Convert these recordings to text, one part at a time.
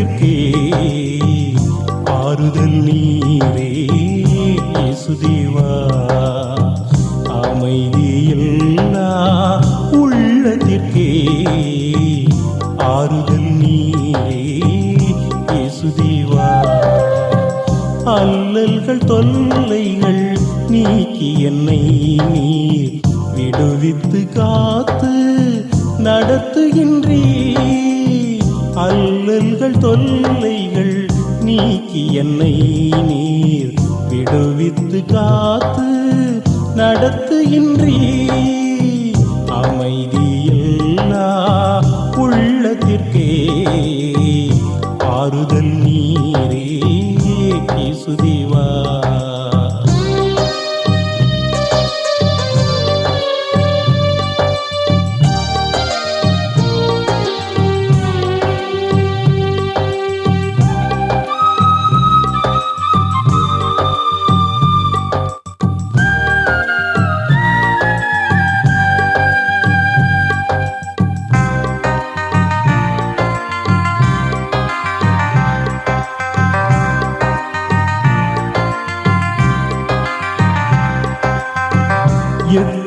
நிற்கே ஆறுதல் நீரே சுதேவா அமைதியில்லா உள்ளத்திற்கே ஆறுதல் நீரே சுதேவா அல்லல்கள் தொல்லைகள் நீக்கி என்னை நீர் விடுவித்து காத்து நடத்துகின்றீர். அல்லல்கள் தொல்லைகள் நீக்கி என்னை நீர் விடுவித்து காத்து நடத்துகின்றீ அமைதி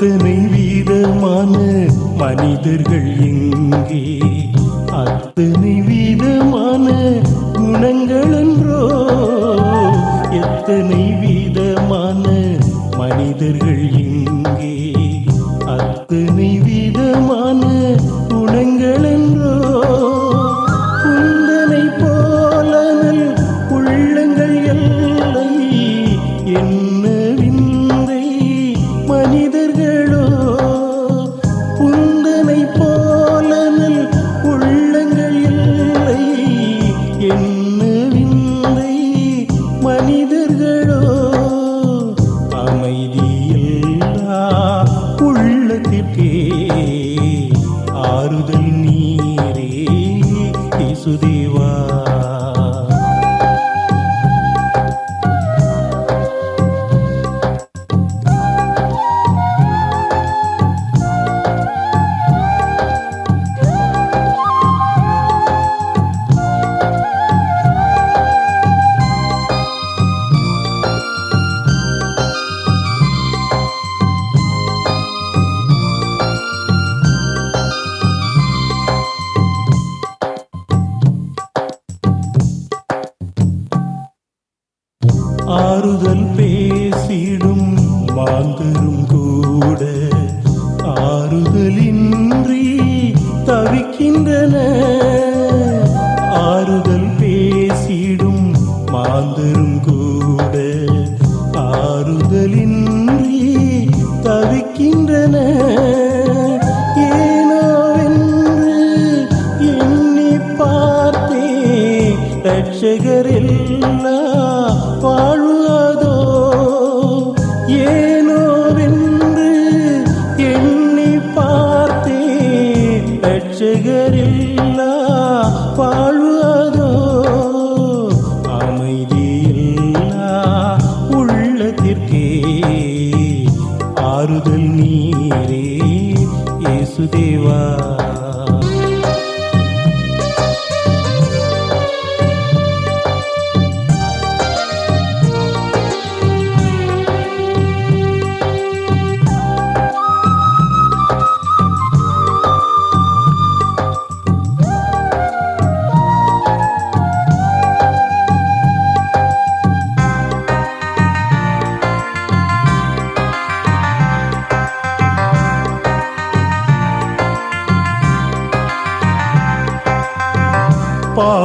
அத்தனை வீதமான மனிதர்கள் எங்கே? அத்தனை வீதமான குணங்களை மாந்தரும் கூட ஆறுதலின்றி தவிக்கின்றன. ஆறுதல் பேசிடும் மாந்தரும் கூட ஆறுதலின்றி தவிக்கின்றன. ஏனோவென்று எண்ணி பார்த்தே ரட்சகரெல்லா வாழ்வதோ ரட்சகரெல்லா வாழ்வதோ? அமைதியில்லா உள்ளத்திற்கே. ஆறுதல் நீரே இயேசுதேவா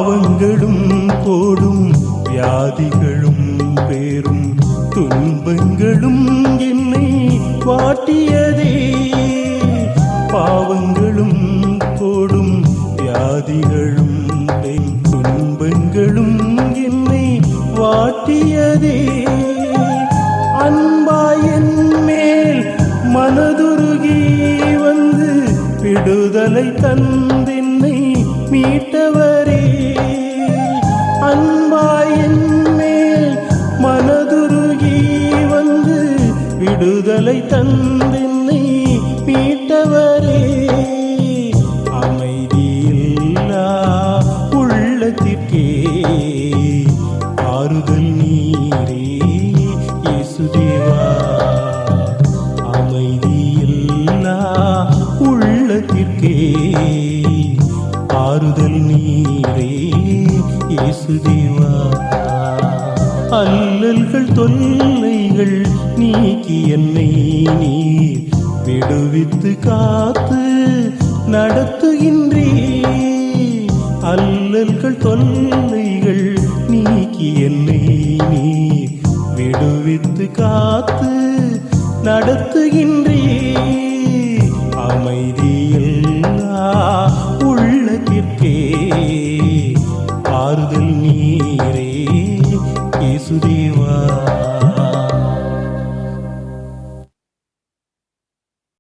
பாவங்களும் கோடும் வியாதிகளும் பேரும் துன்பங்களும் என்னை வாட்டியதே. பாவங்களும் கோடும் வியாதிகளும் துன்பங்களும் என்னை வாட்டியதே. அன்பாயன் மேல் மனதுருகி வந்து விடுதலை தந்தே. மீட்டவரே. அன்பாயன் மேல் மனதுருகி வந்து விடுதலை தந்தேன். அல்லல்கள் தொல்லைகள் நீக்கி என்னை நீ விடுவித்து காத்து நடத்துகின்றே. அல்லல்கள் தொல்லைகள் நீக்கி என்னை நீ விடுவித்து காத்து நடத்துகின்றே. அமைதியல்லா